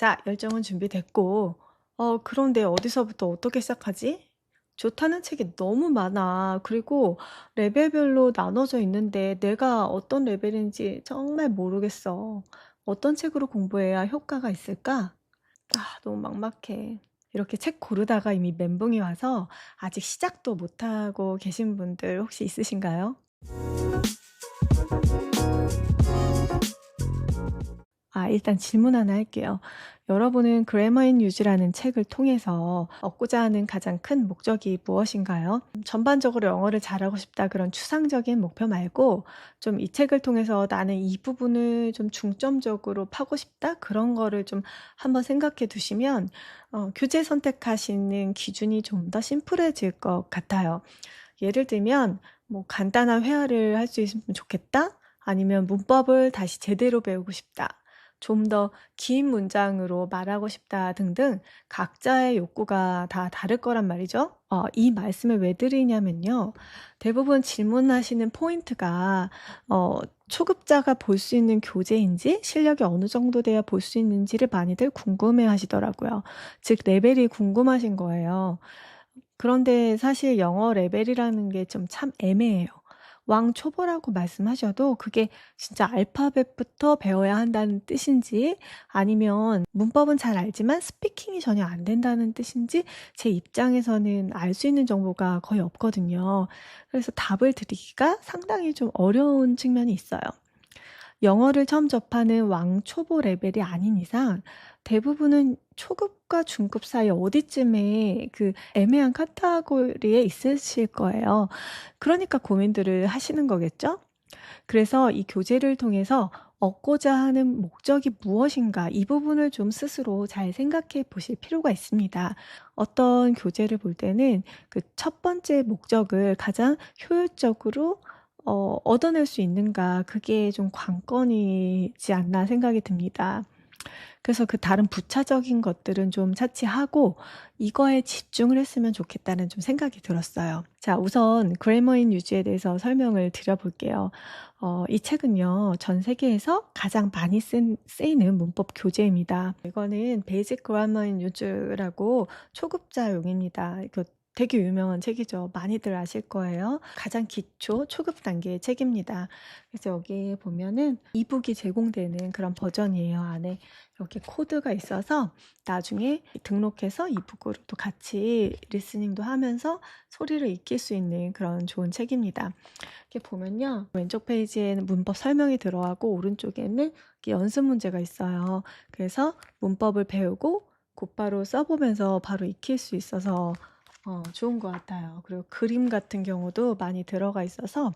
자, 열정은 준비됐고, 어, 그런데 어디서부터 어떻게 시작하지? 좋다는 책이 너무 많아. 그리고 레벨별로 나눠져 있는데 내가 어떤 레벨인지 정말 모르겠어. 어떤 책으로 공부해야 효과가 있을까? 아, 너무 막막해. 이렇게 책 고르다가 이미 멘붕이 와서 아직 시작도 못하고 계신 분들 혹시 있으신가요? 아, 일단 질문 하나 할게요. 여러분은 그래머 인 유즈라는 책을 통해서 얻고자 하는 가장 큰 목적이 무엇인가요? 전반적으로 영어를 잘하고 싶다 그런 추상적인 목표 말고 좀 이 책을 통해서 나는 이 부분을 좀 중점적으로 파고 싶다 그런 거를 좀 한번 생각해 두시면 어, 교재 선택하시는 기준이 좀 더 심플해질 것 같아요. 예를 들면 뭐 간단한 회화를 할 수 있으면 좋겠다. 아니면 문법을 다시 제대로 배우고 싶다. 좀 더 긴 문장으로 말하고 싶다 등등 각자의 욕구가 다 다를 거란 말이죠. 어, 이 말씀을 왜 드리냐면요. 대부분 질문하시는 포인트가 어, 초급자가 볼 수 있는 교재인지 실력이 어느 정도 돼야 볼 수 있는지를 많이들 궁금해 하시더라고요. 즉, 레벨이 궁금하신 거예요. 그런데 사실 영어 레벨이라는 게 좀 참 애매해요. 왕초보라고 말씀하셔도 그게 진짜 알파벳부터 배워야 한다는 뜻인지 아니면 문법은 잘 알지만 스피킹이 전혀 안 된다는 뜻인지 제 입장에서는 알 수 있는 정보가 거의 없거든요. 그래서 답을 드리기가 상당히 좀 어려운 측면이 있어요. 영어를 처음 접하는 왕초보 레벨이 아닌 이상 대부분은 초급과 중급 사이 어디쯤에 그 애매한 카테고리에 있으실 거예요. 그러니까 고민들을 하시는 거겠죠? 그래서 이 교재를 통해서 얻고자 하는 목적이 무엇인가 이 부분을 좀 스스로 잘 생각해 보실 필요가 있습니다. 어떤 교재를 볼 때는 그 첫 번째 목적을 가장 효율적으로 어, 얻어낼 수 있는가 그게 좀 관건이지 않나 생각이 듭니다. 그래서 그 다른 부차적인 것들은 좀 차치하고 이거에 집중을 했으면 좋겠다는 좀 생각이 들었어요. 자, 우선 그래머인 유지에 대해서 설명을 드려볼게요. 어, 이 책은요, 전 세계에서 가장 많이 쓴, 쓰이는 문법 교재입니다. 이거는 베이직 그래머인 유즈라고 초급자용입니다. 그 되게 유명한 책이죠. 많이들 아실 거예요. 가장 기초 초급 단계의 책입니다. 그래서 여기 보면은 이북이 제공되는 그런 버전이에요. 안에 이렇게 코드가 있어서 나중에 등록해서 이북으로 또 같이 리스닝도 하면서 소리를 익힐 수 있는 그런 좋은 책입니다. 이렇게 보면요. 왼쪽 페이지에는 문법 설명이 들어가고 오른쪽에는 연습 문제가 있어요. 그래서 문법을 배우고 곧바로 써보면서 바로 익힐 수 있어서 어, 좋은 것 같아요. 그리고 그림 같은 경우도 많이 들어가 있어서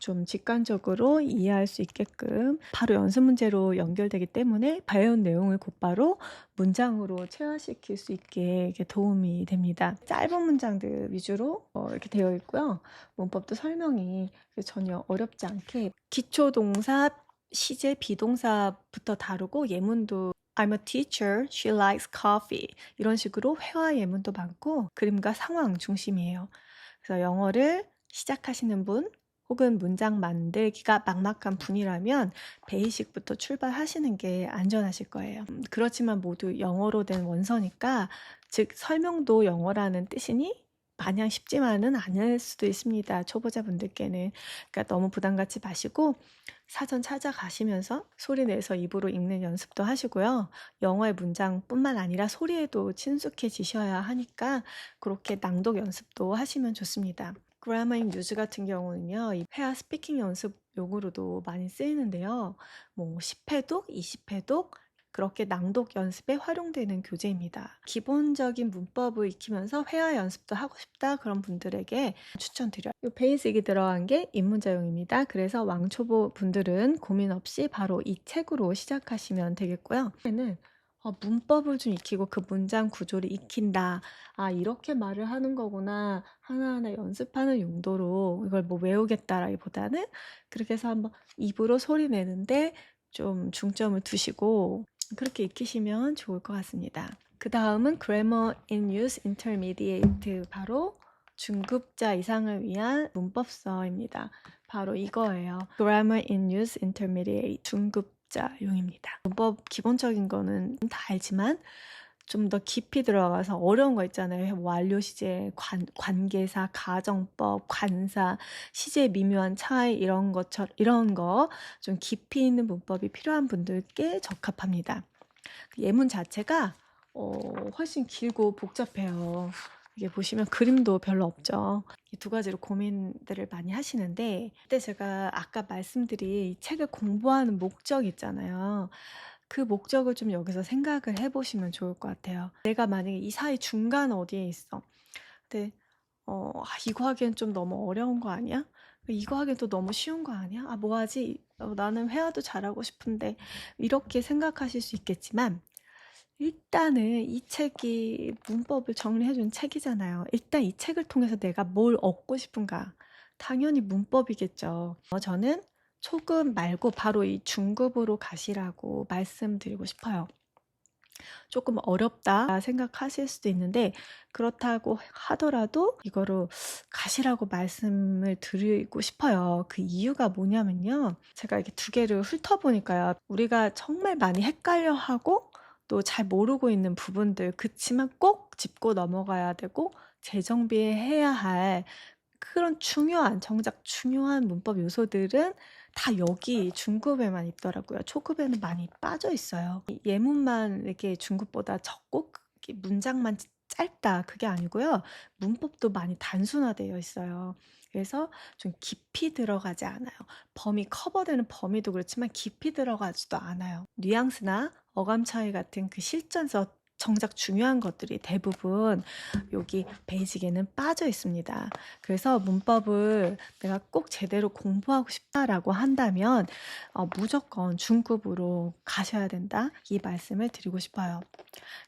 좀 직관적으로 이해할 수 있게끔 바로 연습 문제로 연결되기 때문에 배운 내용을 곧바로 문장으로 체화시킬 수 있게 도움이 됩니다. 짧은 문장들 위주로 어, 이렇게 되어 있고요. 문법도 설명이 전혀 어렵지 않게 기초 동사, 시제, 비동사부터 다루고 예문도 I'm a teacher. She likes coffee. 이런 식으로 회화 예문도 많고 그림과 상황 중심이에요. 그래서 영어를 시작하시는 분 혹은 문장 만들기가 막막한 분이라면 베이식부터 출발하시는 게 안전하실 거예요. 음, 그렇지만 모두 영어로 된 원서니까 즉 설명도 영어라는 뜻이니 마냥 쉽지만은 않을 수도 있습니다. 초보자분들께는. 그러니까 너무 부담 갖지 마시고 사전 찾아가시면서 소리 내서 입으로 읽는 연습도 하시고요. 영어의 문장뿐만 아니라 소리에도 친숙해지셔야 하니까 그렇게 낭독 연습도 하시면 좋습니다. 그라마인 뉴즈 같은 경우는요, 이 회화 스피킹 연습 용으로도 많이 쓰이는데요. 뭐 10회독, 20회독, 그렇게 낭독 연습에 활용되는 교재입니다. 기본적인 문법을 익히면서 회화 연습도 하고 싶다 그런 분들에게 추천드려요. 이 베이직이 들어간 게 입문자용입니다. 그래서 왕초보 분들은 고민 없이 바로 이 책으로 시작하시면 되겠고요. 는 어, 문법을 좀 익히고 그 문장 구조를 익힌다. 아, 이렇게 말을 하는 거구나. 하나하나 연습하는 용도로 이걸 뭐 외우겠다라기보다는 그렇게 해서 한번 입으로 소리 내는데 좀 중점을 두시고 그렇게 익히시면 좋을 것 같습니다. 그 다음은 Grammar in Use Intermediate 바로 중급자 이상을 위한 문법서입니다. 바로 이거예요. Grammar in Use Intermediate 중급 중급자용입니다. 문법 기본적인 거는 다 알지만 좀 더 깊이 들어가서 어려운 거 있잖아요. 완료 시제, 관, 관계사, 가정법, 관사, 시제 미묘한 차이 이런 것처럼 이런 거 좀 깊이 있는 문법이 필요한 분들께 적합합니다. 그 예문 자체가 어, 훨씬 길고 복잡해요. 이게 보시면 그림도 별로 없죠. 이 두 가지로 고민들을 많이 하시는데 그때 제가 아까 말씀드린 이 책을 공부하는 목적 있잖아요. 그 목적을 좀 여기서 생각을 해보시면 좋을 것 같아요. 내가 만약에 이 사이 중간 어디에 있어. 근데 어, 아, 이거 하기엔 좀 너무 어려운 거 아니야? 이거 하기엔 또 너무 쉬운 거 아니야? 아, 뭐 하지? 어, 나는 회화도 잘하고 싶은데 이렇게 생각하실 수 있겠지만 일단은 이 책이 문법을 정리해준 책이잖아요. 일단 이 책을 통해서 내가 뭘 얻고 싶은가? 당연히 문법이겠죠. 어, 저는 초급 말고 바로 이 중급으로 가시라고 말씀드리고 싶어요. 조금 어렵다 생각하실 수도 있는데 그렇다고 하더라도 이거로 가시라고 말씀을 드리고 싶어요. 그 이유가 뭐냐면요. 제가 이렇게 두 개를 훑어보니까요. 우리가 정말 많이 헷갈려하고 또 잘 모르고 있는 부분들 그치만 꼭 짚고 넘어가야 되고 재정비해야 할 그런 중요한 정작 중요한 문법 요소들은 다 여기 중급에만 있더라고요. 초급에는 많이 빠져 있어요. 이 예문만 이렇게 중급보다 적고 문장만 짧다 그게 아니고요. 문법도 많이 단순화되어 있어요. 그래서 좀 깊이 들어가지 않아요. 범위 커버되는 범위도 그렇지만 깊이 들어가지도 않아요. 뉘앙스나 어감 차이 같은 그 실전에서 정작 중요한 것들이 대부분 여기 베이직에는 빠져 있습니다. 그래서 문법을 내가 꼭 제대로 공부하고 싶다라고 한다면 어, 무조건 중급으로 가셔야 된다. 이 말씀을 드리고 싶어요.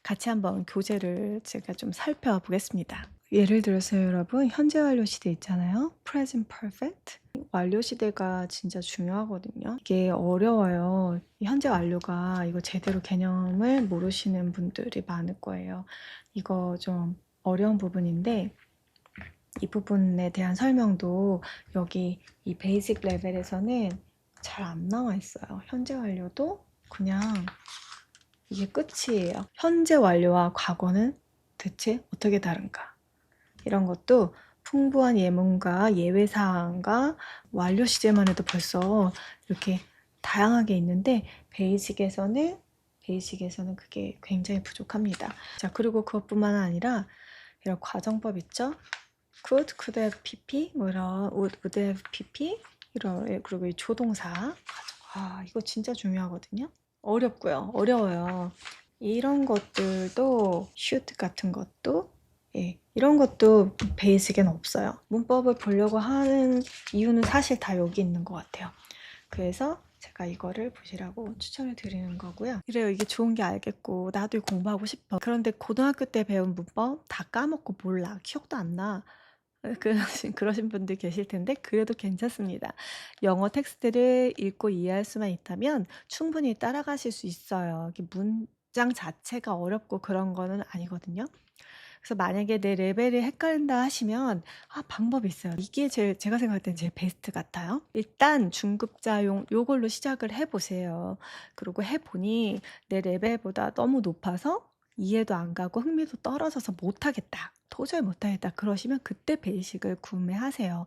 같이 한번 교재를 제가 좀 살펴보겠습니다. 예를 들어서 여러분 현재 완료 시대 있잖아요. present perfect. 완료 시대가 진짜 중요하거든요. 이게 어려워요. 이 현재 완료가 이거 제대로 개념을 모르시는 분들이 많을 거예요. 이거 좀 어려운 부분인데 이 부분에 대한 설명도 여기 이 베이직 레벨에서는 잘 안 나와 있어요. 현재 완료도 그냥 이게 끝이에요. 현재 완료와 과거는 대체 어떻게 다른가? 이런 것도 풍부한 예문과 예외사항과 완료 시제만 해도 벌써 이렇게 다양하게 있는데 베이직에서는 베이직에서는 그게 굉장히 부족합니다. 자 그리고 그것뿐만 아니라 이런 과정법 있죠? could, could have pp 뭐 이런 would, would have pp 이런 예, 그리고 이 조동사 아 이거 진짜 중요하거든요. 어렵고요. 어려워요. 이런 것들도 should 같은 것도 예, 이런 것도 베이직에는 없어요. 문법을 보려고 하는 이유는 사실 다 여기 있는 것 같아요. 그래서 제가 이거를 보시라고 추천을 드리는 거고요. 그래요. 이게 좋은 게 알겠고 나도 공부하고 싶어. 그런데 고등학교 때 배운 문법 다 까먹고 몰라. 기억도 안 나. 그러신, 그러신 분들 계실 텐데 그래도 괜찮습니다. 영어 텍스트를 읽고 이해할 수만 있다면 충분히 따라가실 수 있어요. 문장 자체가 어렵고 그런 거는 아니거든요. 그래서 만약에 내 레벨이 헷갈린다 하시면 아 방법이 있어요. 이게 제, 제가 생각할 땐 제일 베스트 같아요. 일단 중급자용 요걸로 시작을 해보세요. 그리고 해보니 내 레벨보다 너무 높아서 이해도 안 가고 흥미도 떨어져서 못하겠다. 도저히 못하겠다. 그러시면 그때 베이직을 구매하세요.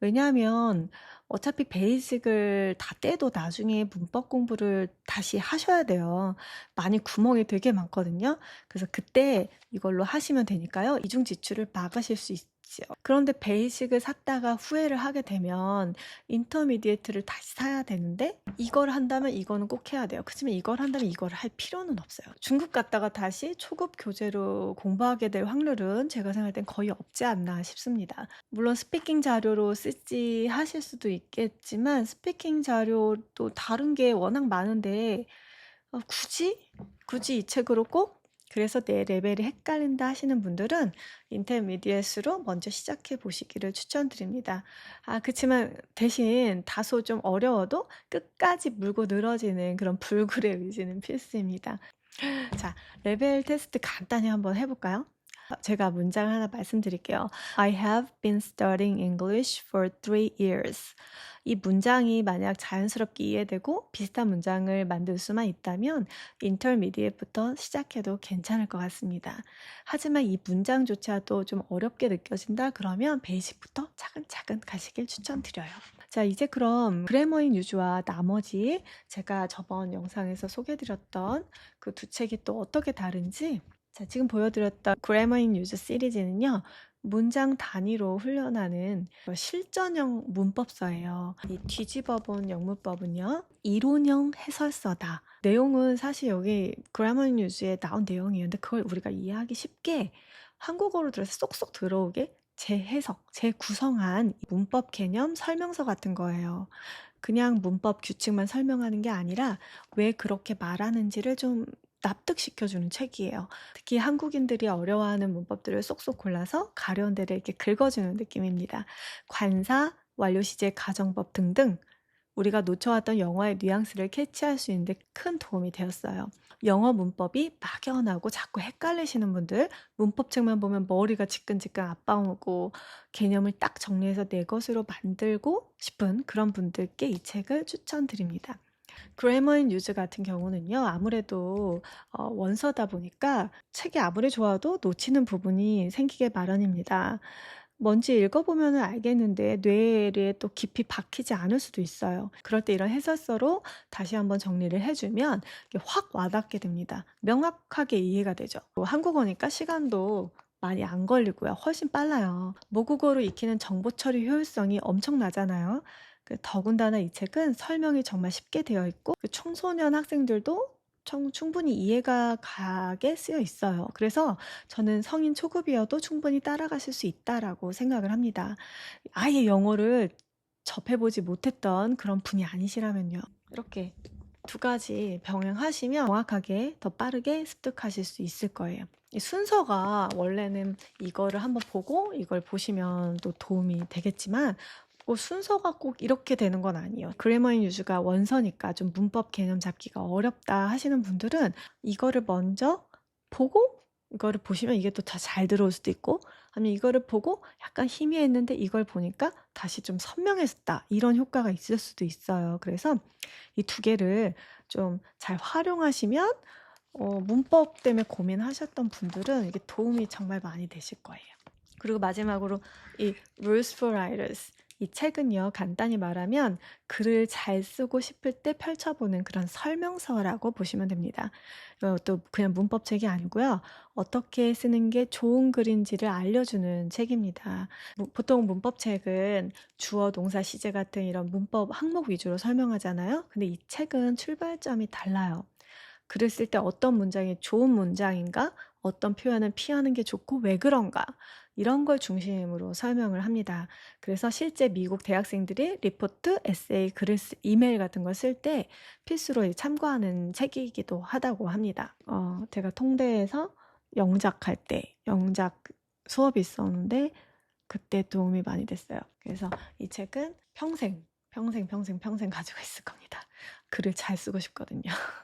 왜냐하면 어차피 베이직을 다 떼도 나중에 문법 공부를 다시 하셔야 돼요. 많이 구멍이 되게 많거든요. 그래서 그때 이걸로 하시면 되니까요. 이중 지출을 막으실 수 있 죠. 그런데 베이직을 샀다가 후회를 하게 되면 인터미디에이트를 다시 사야 되는데 이걸 한다면 이거는 꼭 해야 돼요. 그렇지만 이걸 한다면 이걸 할 필요는 없어요. 중급 갔다가 다시 초급 교재로 공부하게 될 확률은 제가 생각할 땐 거의 없지 않나 싶습니다. 물론 스피킹 자료로 쓰지 하실 수도 있겠지만 스피킹 자료도 다른 게 워낙 많은데 어, 굳이 굳이 이 책으로 꼭 그래서 내 레벨이 헷갈린다 하시는 분들은 인터미디엇으로 먼저 시작해 보시기를 추천드립니다. 아, 그렇지만 대신 다소 좀 어려워도 끝까지 물고 늘어지는 그런 불굴의 의지는 필수입니다. 자, 레벨 테스트 간단히 한번 해볼까요? 제가 문장 하나 말씀드릴게요. I have been studying English for three years. 이 문장이 만약 자연스럽게 이해되고 비슷한 문장을 만들 수만 있다면 인터미디에부터 시작해도 괜찮을 것 같습니다. 하지만 이 문장조차도 좀 어렵게 느껴진다 그러면 베이직부터 차근차근 가시길 추천드려요. 자, 이제 그럼 그래머인 유주와 나머지 제가 저번 영상에서 소개드렸던 그 두 책이 또 어떻게 다른지 자, 지금 보여드렸던 그래머인 유즈 시리즈는요. 문장 단위로 훈련하는 실전형 문법서예요. 이 뒤집어 본 영문법은요. 이론형 해설서다. 내용은 사실 여기 그래머인 유즈에 나온 내용이었는데 그걸 우리가 이해하기 쉽게 한국어로 들어서 쏙쏙 들어오게 재해석, 재구성한 문법 개념 설명서 같은 거예요. 그냥 문법 규칙만 설명하는 게 아니라 왜 그렇게 말하는지를 좀 납득시켜주는 책이에요. 특히 한국인들이 어려워하는 문법들을 쏙쏙 골라서 가려운 데를 이렇게 긁어주는 느낌입니다. 관사, 완료시제, 가정법 등등 우리가 놓쳐왔던 영어의 뉘앙스를 캐치할 수 있는데 큰 도움이 되었어요. 영어 문법이 막연하고 자꾸 헷갈리시는 분들, 문법책만 보면 머리가 지끈지끈 아파오고 개념을 딱 정리해서 내 것으로 만들고 싶은 그런 분들께 이 책을 추천드립니다. 그래머인 유즈 같은 경우는요, 아무래도 어, 원서다 보니까 책이 아무리 좋아도 놓치는 부분이 생기게 마련입니다. 뭔지 읽어보면 알겠는데 뇌에 또 깊이 박히지 않을 수도 있어요. 그럴 때 이런 해설서로 다시 한번 정리를 해주면 확 와닿게 됩니다. 명확하게 이해가 되죠. 뭐 한국어니까 시간도 많이 안 걸리고요. 훨씬 빨라요. 모국어로 익히는 정보 처리 효율성이 엄청나잖아요. 그 더군다나 이 책은 설명이 정말 쉽게 되어 있고 그 청소년 학생들도 청, 충분히 이해가 가게 쓰여 있어요. 그래서 저는 성인 초급이어도 충분히 따라가실 수 있다라고 생각을 합니다. 아예 영어를 접해보지 못했던 그런 분이 아니시라면요. 이렇게 두 가지 병행하시면 정확하게 더 빠르게 습득하실 수 있을 거예요. 이 순서가 원래는 이거를 한번 보고 이걸 보시면 또 도움이 되겠지만 뭐 순서가 꼭 이렇게 되는 건 아니에요. 그래머인 유즈가 원서니까 좀 문법 개념 잡기가 어렵다 하시는 분들은 이거를 먼저 보고 이거를 보시면 이게 또 다 잘 들어올 수도 있고 아니면 이거를 보고 약간 희미했는데 이걸 보니까 다시 좀 선명해졌다 이런 효과가 있을 수도 있어요. 그래서 이 두 개를 좀 잘 활용하시면 어, 문법 때문에 고민하셨던 분들은 이게 도움이 정말 많이 되실 거예요. 그리고 마지막으로 이 Rules for Writers 이 책은요, 간단히 말하면 글을 잘 쓰고 싶을 때 펼쳐보는 그런 설명서라고 보시면 됩니다. 어, 또 그냥 문법책이 아니고요. 어떻게 쓰는 게 좋은 글인지를 알려주는 책입니다. 보통 문법책은 주어, 동사, 시제 같은 이런 문법 항목 위주로 설명하잖아요. 근데 이 책은 출발점이 달라요. 글을 쓸 때 어떤 문장이 좋은 문장인가? 어떤 표현은 피하는 게 좋고 왜 그런가? 이런 걸 중심으로 설명을 합니다. 그래서 실제 미국 대학생들이 리포트, 에세이, 글을 쓰, 이메일 같은 걸 쓸 때 필수로 참고하는 책이기도 하다고 합니다. 어, 제가 통대에서 영작할 때 영작 수업이 있었는데 그때 도움이 많이 됐어요. 그래서 이 책은 평생, 평생, 평생, 평생 가지고 있을 겁니다. 글을 잘 쓰고 싶거든요.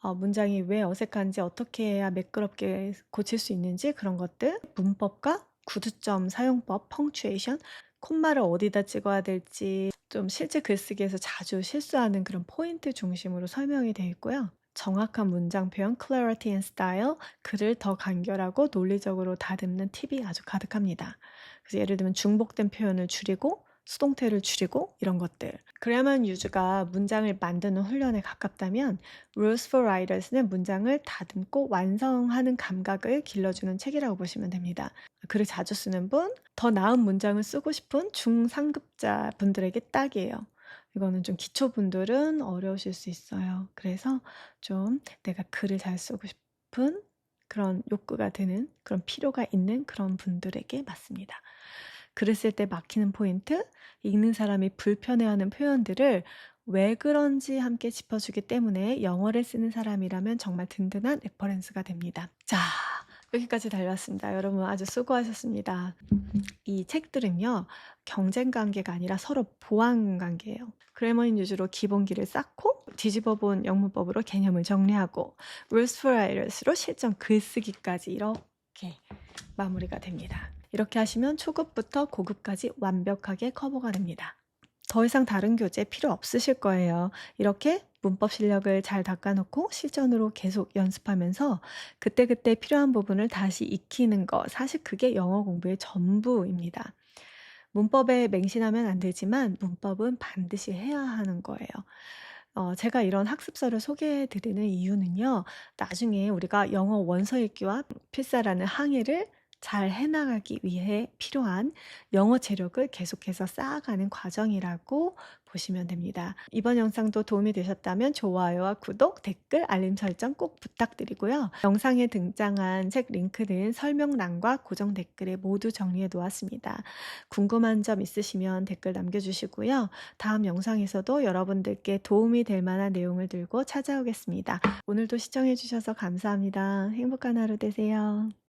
어, 문장이 왜 어색한지 어떻게 해야 매끄럽게 고칠 수 있는지 그런 것들 문법과 구두점 사용법, 펑츄에이션, 콤마를 어디다 찍어야 될지 좀 실제 글쓰기에서 자주 실수하는 그런 포인트 중심으로 설명이 되어 있고요. 정확한 문장 표현, clarity and style, 글을 더 간결하고 논리적으로 다듬는 팁이 아주 가득합니다. 그래서 예를 들면 중복된 표현을 줄이고 수동태를 줄이고 이런 것들. 그래야만 유즈가 문장을 만드는 훈련에 가깝다면 Rules for Writers는 문장을 다듬고 완성하는 감각을 길러주는 책이라고 보시면 됩니다. 글을 자주 쓰는 분, 더 나은 문장을 쓰고 싶은 중상급자 분들에게 딱이에요. 이거는 좀 기초분들은 어려우실 수 있어요. 그래서 좀 내가 글을 잘 쓰고 싶은 그런 욕구가 드는 그런 필요가 있는 그런 분들에게 맞습니다. 글을 쓸 때 막히는 포인트, 읽는 사람이 불편해하는 표현들을 왜 그런지 함께 짚어주기 때문에 영어를 쓰는 사람이라면 정말 든든한 레퍼런스가 됩니다. 자, 여기까지 달렸습니다. 여러분 아주 수고하셨습니다. 이 책들은요, 경쟁 관계가 아니라 서로 보완 관계예요. 그래머인 유주로 기본기를 쌓고 뒤집어 본 영문법으로 개념을 정리하고 Writers로 실전 글쓰기까지 이렇게 마무리가 됩니다. 이렇게 하시면 초급부터 고급까지 완벽하게 커버가 됩니다. 더 이상 다른 교재 필요 없으실 거예요. 이렇게 문법 실력을 잘 닦아놓고 실전으로 계속 연습하면서 그때그때 필요한 부분을 다시 익히는 거. 사실 그게 영어 공부의 전부입니다. 문법에 맹신하면 안 되지만 문법은 반드시 해야 하는 거예요. 어, 제가 이런 학습서를 소개해 드리는 이유는요, 나중에 우리가 영어 원서 읽기와 필사라는 항해를 잘 해나가기 위해 필요한 영어 체력을 계속해서 쌓아가는 과정이라고 보시면 됩니다. 이번 영상도 도움이 되셨다면 좋아요와 구독, 댓글, 알림 설정 꼭 부탁드리고요. 영상에 등장한 책 링크는 설명란과 고정 댓글에 모두 정리해 놓았습니다. 궁금한 점 있으시면 댓글 남겨주시고요. 다음 영상에서도 여러분들께 도움이 될 만한 내용을 들고 찾아오겠습니다. 오늘도 시청해 주셔서 감사합니다. 행복한 하루 되세요.